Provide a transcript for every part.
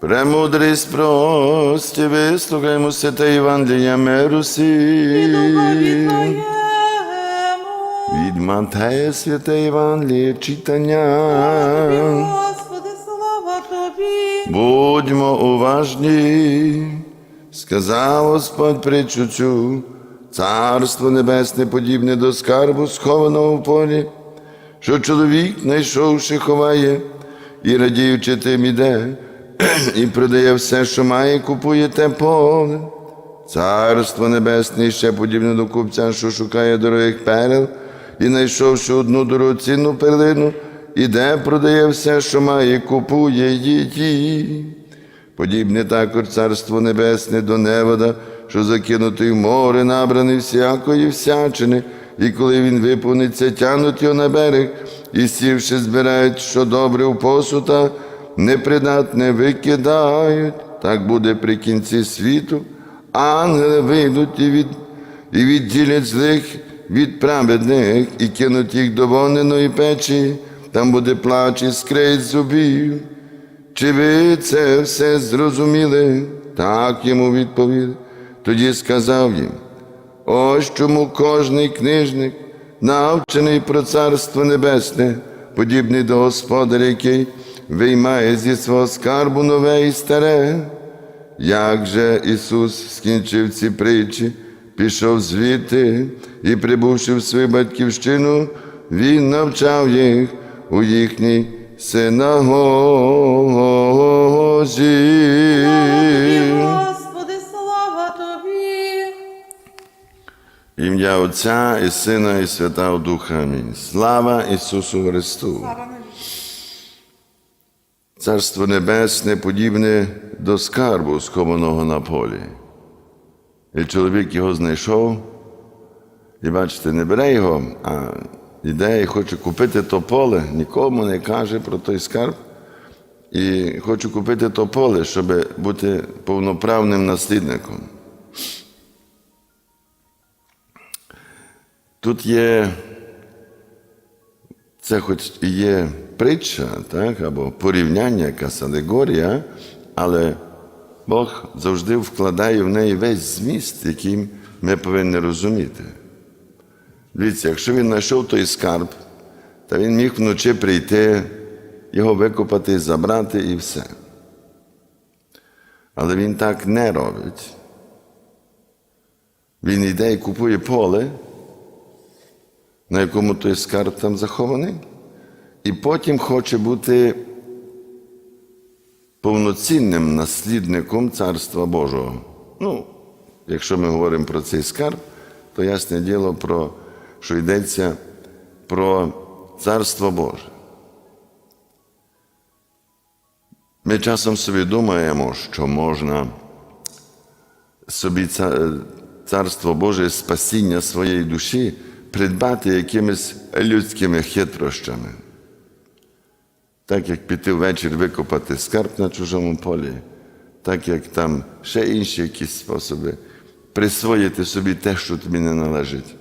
Премудрість прості, вислухаймо святе Євангелія миру сі. Від Матея святе Євангеліє читання. Господи, слава Тобі. Будьмо уважні, сказав Господь притчу цю, царство небесне подібне до скарбу, схованого в полі, що чоловік, знайшовши, ховає, і радіючи тим іде, і продає все, що має, купує те поле. Царство небесне ще подібне до купця, що шукає дорогих перел, і знайшовши одну дорогоцінну перлину, іде, продає все, що має, купує її. Подібне також царство небесне до невода, що закинутий в море, набраний всякої всячини, і коли він виповниться, тянуть його на берег, і сівши, збирають, що добре в посута, непридатне викидають. Так буде при кінці світу. Ангели вийдуть і, від, і відділять злих від праведних, і кинуть їх до вогненої печі, там буде плач і скрить зубів. Чи ви це все зрозуміли? Так йому відповіли. Тоді сказав їм: ось чому кожний книжник, навчений про Царство Небесне, подібний до Господаря, який виймає зі свого скарбу нове і старе. Як же Ісус скінчив ці притчі, пішов звідти і, прибувши в свою батьківщину, Він навчав їх у їхній синагозі. Тобі, Господи, слава Тобі. Ім'я Отця і Сина, і Святого Духа. Амінь. Слава Ісусу Христу! Царство Небесне подібне до скарбу, схованого на полі. І чоловік його знайшов, і бачите, не бере його, а йде і хоче купити то поле, нікому не каже про той скарб. І хочу купити то поле, щоб бути повноправним наслідником. Тут є це хоч і є притча, так, або порівняння, якась алегорія, але Бог завжди вкладає в неї весь зміст, який ми повинні розуміти. Дивіться, якщо він знайшов той скарб, то він міг вночі прийти, його викопати, забрати і все. Але він так не робить. Він йде і купує поле, на якому той скарб там захований, і потім хоче бути повноцінним наслідником Царства Божого. Ну, якщо ми говоримо про цей скарб, то ясне діло, про, що йдеться про Царство Боже. Ми часом собі думаємо, що можна собі Царство Боже, спасіння своєї душі придбати якимись людськими хитрощами. Так як піти ввечері викопати скарб на чужому полі, так як там ще інші якісь способи присвоїти собі те, що тобі не належить.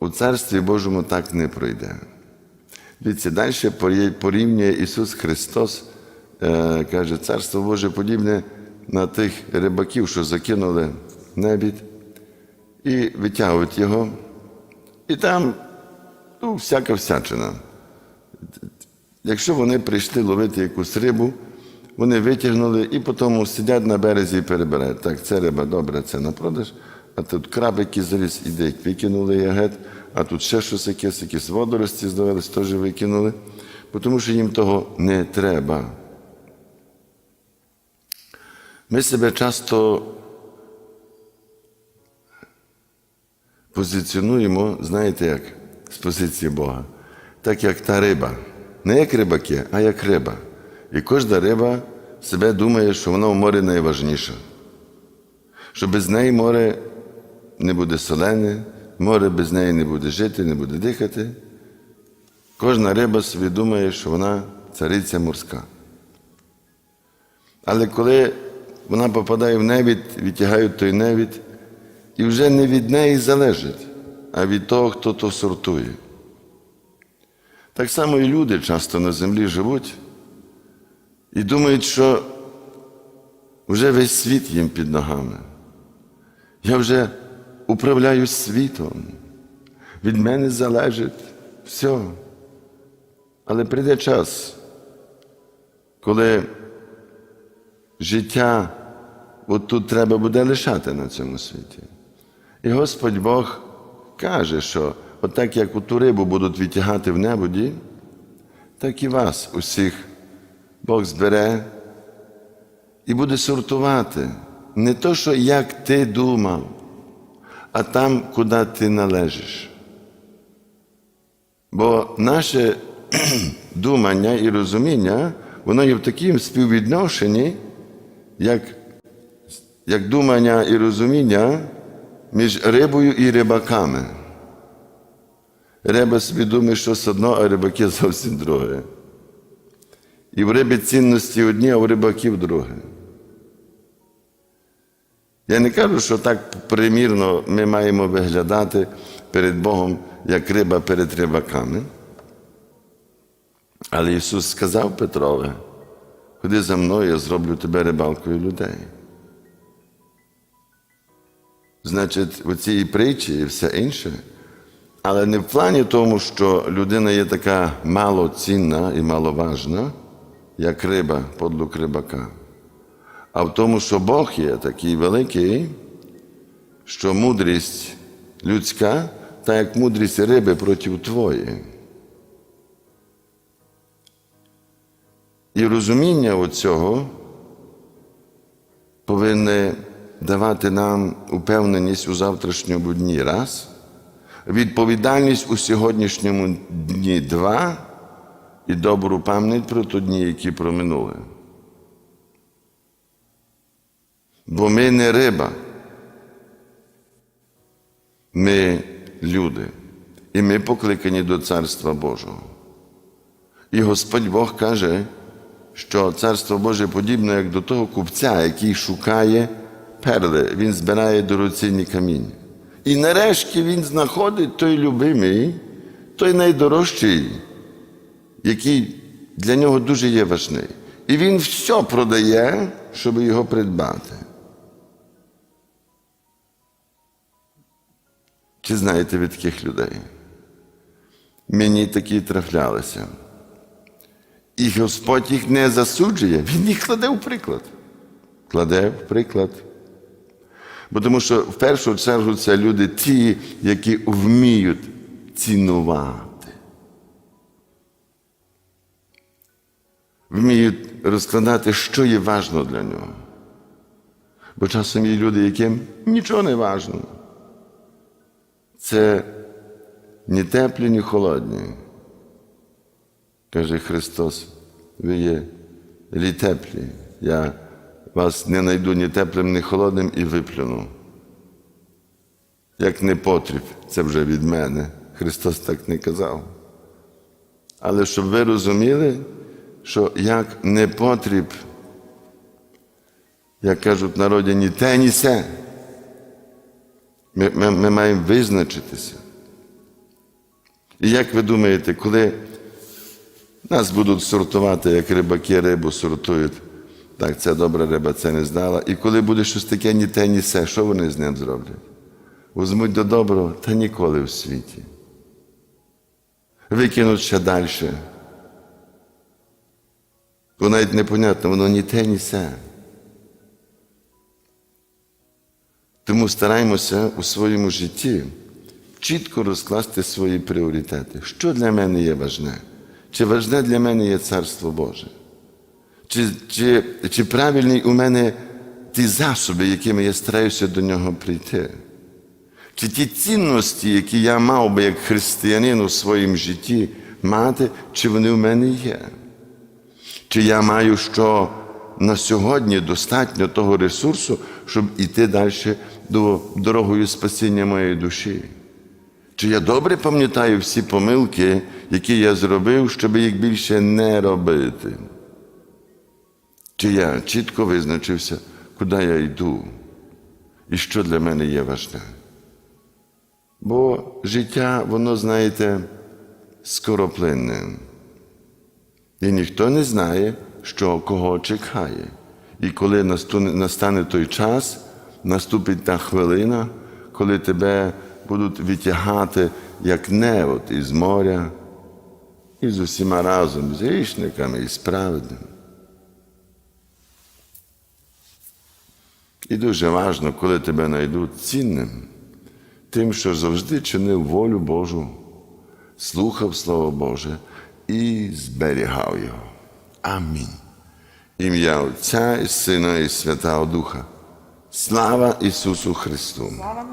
У Царстві Божому так не пройде. Дивіться, далі порі- порівнює Ісус Христос, е, каже, Царство Боже подібне на тих рибаків, що закинули небід і витягують його. І там ну, всяка всячина. Якщо вони прийшли ловити якусь рибу, вони витягнули і потім сидять на березі і перебирають. Так, це риба добре, це на продаж, а тут краб, який заліз, іде, викинули ягет, а тут ще щось якесь, якісь водорості здавалось, теж викинули, тому що їм того не треба. Ми себе часто позиціонуємо, знаєте як, з позиції Бога, так як та риба. Не як рибаки, а як риба. І кожна риба себе думає, що вона в морі найважніша. Що без неї море не буде солене, море без неї не буде жити, не буде дихати. Кожна риба собі думає, що вона цариця морська. Але коли вона попадає в невід, відтягають той невід, і вже не від неї залежить, а від того, хто то сортує. Так само і люди часто на землі живуть і думають, що Вже весь світ їм під ногами. Я вже управляю світом. Від мене залежить все. Але прийде час, коли життя от тут треба буде лишати на цьому світі. І Господь Бог каже, що отак як у ту рибу будуть відтягати в небоді, так і вас усіх Бог збере і буде сортувати. Не то, що як ти думав, а там, куди ти належиш. Бо наше думання і розуміння, воно є в такому співвідношенні, як, як думання і розуміння між рибою і рибаками. Риба собі думає, щось одно, а рибаки зовсім друге. І в рибі цінності одні, а в рибаків друге. Я не кажу, що так примірно ми маємо виглядати перед Богом, як риба перед рибаками. Але Ісус сказав Петрове, ходи за мною, я зроблю тебе рибалкою людей. Значить, у цій притчі і все інше, але не в плані тому, що людина є така малоцінна і маловажна, як риба, подлук рибака, а в тому, що Бог є такий великий, що мудрість людська, та як мудрість риби проти твоєї. І розуміння оцього повинне давати нам упевненість у завтрашньому дні раз, відповідальність у сьогоднішньому дні два і добру пам'ять про ті дні, які проминули. Бо ми не риба, ми люди, і ми покликані до Царства Божого. І Господь Бог каже, що Царство Боже подібне, як до того купця, який шукає перли, він збирає дорогоцінні каміння. І нарешті він знаходить той любимий, той найдорожчий, який для нього дуже є важний. І він все продає, щоб його придбати. Чи знаєте ви таких людей? Мені такі трафлялися. І Господь їх не засуджує, Він їх кладе в приклад. Кладе в приклад. Бо тому що в першу чергу це люди ті, які вміють цінувати. Вміють розкладати, що є важно для нього. Бо часом є люди, яким нічого не важно. Це ні теплі, ні холодні. Каже Христос, ви є лі теплі. Я вас не найду ні теплим, ні холодним і виплюну. Як не потріб, це вже від мене. Христос так не казав. Але щоб ви розуміли, що як не потріб, як кажуть в народі, ні те, ні се. Ми, ми, ми маємо визначитися. І як ви думаєте, коли нас будуть сортувати, як рибаки рибу сортують, так, це добра риба, це не здала. І коли буде щось таке, ні те, ні се, що вони з ним зроблять? Візьмуть до доброго та ніколи в світі. Викинуть ще далі. Бо навіть непонятно, воно ні те, ні се. Тому стараємося у своєму житті чітко розкласти свої пріоритети. Що для мене є важне? Чи важне для мене є Царство Боже? Чи, чи, чи правильні у мене ті засоби, якими я стараюся до нього прийти? Чи ті цінності, які я мав би як християнин у своєму житті мати, чи вони в мене є? Чи я маю що на сьогодні достатньо того ресурсу, щоб іти далі до дорогою спасіння моєї душі? Чи я добре пам'ятаю всі помилки, які я зробив, щоб їх більше не робити? Чи я чітко визначився, куди я йду і що для мене є важне? Бо життя, воно, знаєте, скороплинне. І ніхто не знає, що кого чекає. І коли настане той час, наступить та хвилина, коли тебе будуть витягати як невод із моря, і з усіма разом, з грішниками і справедними. І дуже важно, коли тебе знайдуть цінним, тим, що завжди чинив волю Божу, слухав Слово Боже і зберігав його. Амінь. Ім'я Отця і Сина і Святого Духа. Слава Ісусу Христу! Слава.